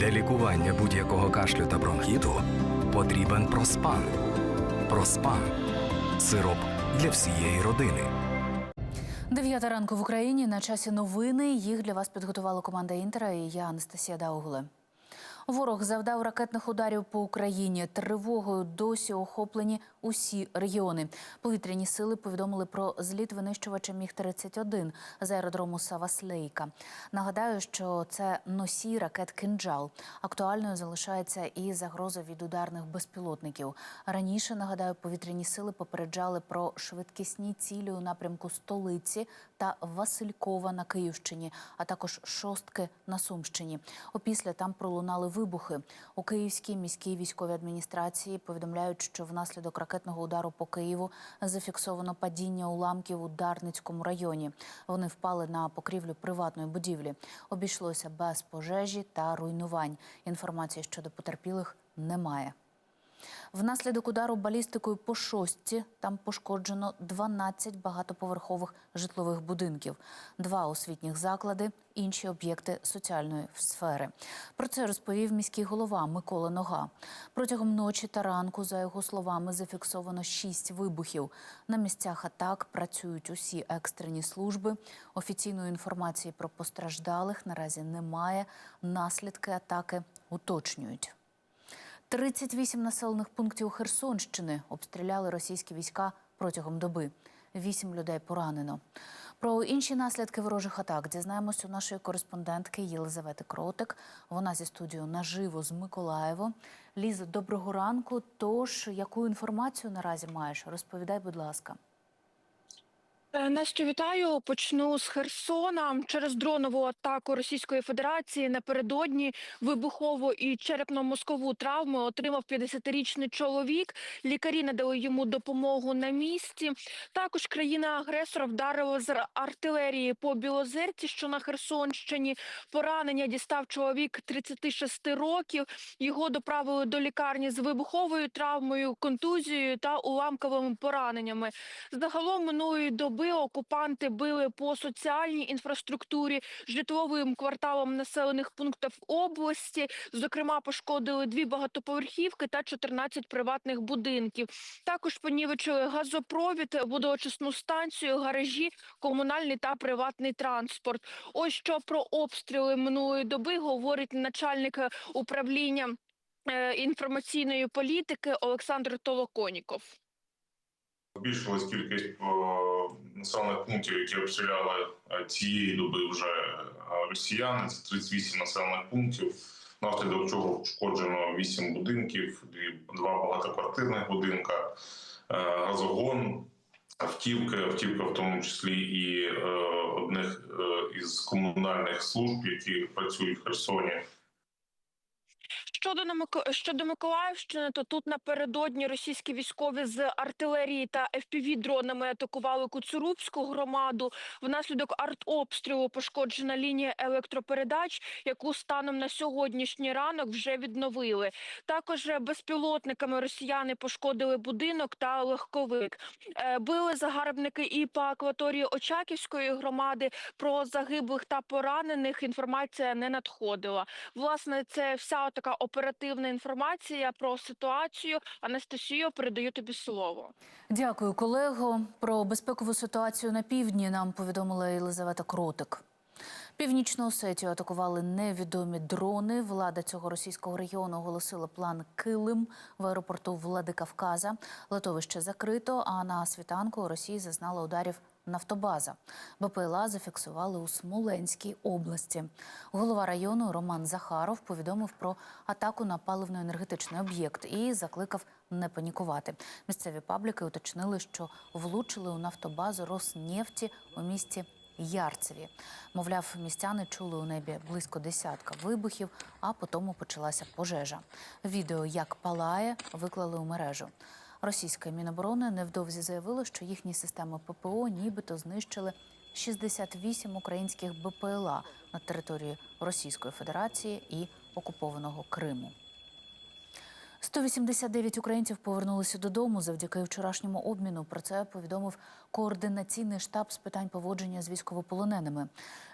Для лікування будь-якого кашлю та бронхіту потрібен проспан. Проспан сироп для всієї родини. Дев'ята ранку в Україні на часі новини. Їх для вас підготувала команда Інтера і я Анастасія Даугле. Ворог завдав ракетних ударів по Україні. Тривогою досі охоплені усі регіони. Повітряні сили повідомили про зліт винищувача Міг 31 з аеродрому Саваслейка. Нагадаю, що це носій ракет кинджал. Актуальною залишається і загроза від ударних безпілотників. Раніше нагадаю, повітряні сили попереджали про швидкісні цілі у напрямку столиці та Василькова на Київщині, а також шостки на Сумщині. Опісля там пролунали вибухи. У Київській міській військовій адміністрації повідомляють, що внаслідок ракетного удару по Києву зафіксовано падіння уламків у Дарницькому районі. Вони впали на покрівлю приватної будівлі. Обійшлося без пожежі та руйнувань. Інформації щодо потерпілих немає. Внаслідок удару балістикою по шостці там пошкоджено 12 багатоповерхових житлових будинків, два освітніх заклади, інші об'єкти соціальної сфери. Про це розповів міський голова Микола Нога. Протягом ночі та ранку, за його словами, зафіксовано шість вибухів. На місцях атак працюють усі екстрені служби. Офіційної інформації про постраждалих наразі немає. Наслідки атаки уточнюють. 38 населених пунктів Херсонщини обстріляли російські війська протягом доби. Вісім людей поранено. Про інші наслідки ворожих атак дізнаємось у нашої кореспондентки Єлизавети Кротик. Вона зі студією наживо з Миколаєво. Ліза, доброго ранку. Тож, яку інформацію наразі маєш? Розповідай, будь ласка. Е, Настю, вітаю. Почну з Херсона. Через дронову атаку Російської Федерації напередодні вибухову і черепно-мозкову травму отримав 50-річний чоловік. Лікарі надали йому допомогу на місці. Також країна-агресор вдарила з артилерії по Білозерці, що на Херсонщині. Поранення дістав чоловік 36 років. Його доправили до лікарні з вибуховою травмою, контузією та уламковими пораненнями. Загалом минулої доби окупанти били по соціальній інфраструктурі, житловим кварталам населених пунктів області. Зокрема, пошкодили дві багатоповерхівки та 14 приватних будинків. Також понівечили газопровід, водоочисну станцію, гаражі, комунальний та приватний транспорт. Ось що про обстріли минулої доби говорить начальник е, управління е, інформаційної політики Олександр Толоконіков. Збільшилась кількість о, населених пунктів, які обстріляли е, цієї доби вже е, росіяни. Це 38 населених пунктів. Внаслідок чого пошкоджено 8 будинків, два багатоквартирних будинка, е, газогон, автівки, автівка в тому числі і одних із комунальних служб, які працюють в Херсоні. Щодо Намик- щодо Миколаївщини, то тут напередодні російські військові з артилерії та fpv дронами атакували Куцурубську громаду. Внаслідок артобстрілу пошкоджена лінія електропередач, яку станом на сьогоднішній ранок вже відновили. Також е, безпілотниками росіяни пошкодили будинок та легковик. Е, Били загарбники і по акваторії Очаківської громади. Про загиблих та поранених інформація не надходила. Власне, це вся така оперативна інформація про ситуацію. Анастасію, передаю тобі слово. Дякую, колего. Про безпекову ситуацію на півдні нам повідомила Єлизавета Кротик. Північну Осетію атакували невідомі дрони. Влада цього російського регіону оголосила план Килим в аеропорту Владикавказа. Летовище закрито. А на світанку Росії зазнала ударів нафтобаза. БПЛА зафіксували у Смоленській області. Голова району Роман Захаров повідомив про атаку на паливно-енергетичний об'єкт і закликав не панікувати. Місцеві пабліки уточнили, що влучили у нафтобазу Роснефті у місті Ярцеві. Мовляв, містяни чули у небі близько десятка вибухів, а потім почалася пожежа. Відео, як палає, виклали у мережу. Російське Міноборони невдовзі заявило, що їхні системи ППО нібито знищили 68 українських БПЛА на території Російської Федерації і окупованого Криму. 189 українців повернулися додому завдяки вчорашньому обміну. Про це повідомив координаційний штаб з питань поводження з військовополоненими.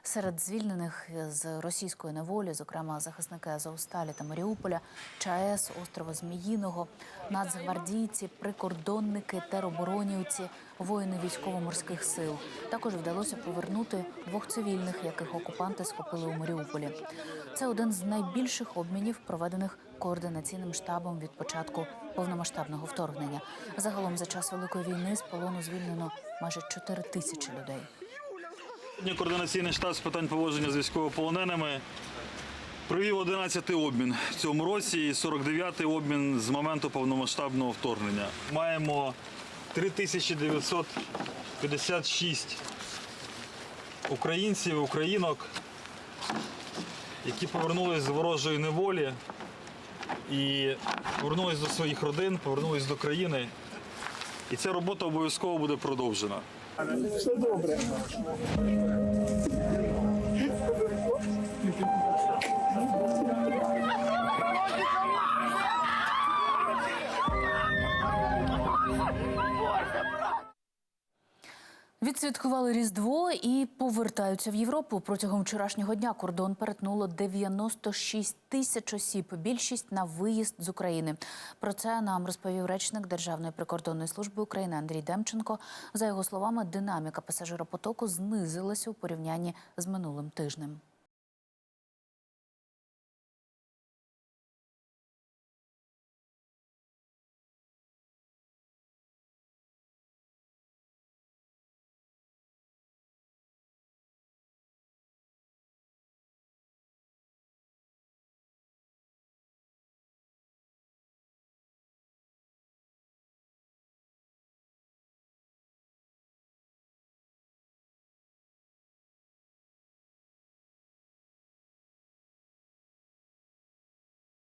Серед звільнених з російської неволі, зокрема захисники Азовсталі та Маріуполя, ЧАЕС, острова Зміїного, нацгвардійці, прикордонники, тероборонівці, воїни військово-морських сил. Також вдалося повернути двох цивільних, яких окупанти схопили у Маріуполі. Це один з найбільших обмінів, проведених координаційним штабом від початку повномасштабного вторгнення. Загалом за час великої війни з полону звільнено майже 4 тисячі людей. Сьогодні координаційний штаб з питань поводження з військовополоненими провів 11-й обмін в цьому році і 49-й обмін з моменту повномасштабного вторгнення. Маємо 3956 українців, українок, які повернулись з ворожої неволі і повернулись до своїх родин, повернулись до країни. І ця робота обов'язково буде продовжена. Все добре. Відсвяткували Різдво і повертаються в Європу. Протягом вчорашнього дня кордон перетнуло 96 тисяч осіб. Більшість на виїзд з України. Про це нам розповів речник Державної прикордонної служби України Андрій Демченко. За його словами, динаміка пасажиропотоку знизилася у порівнянні з минулим тижнем.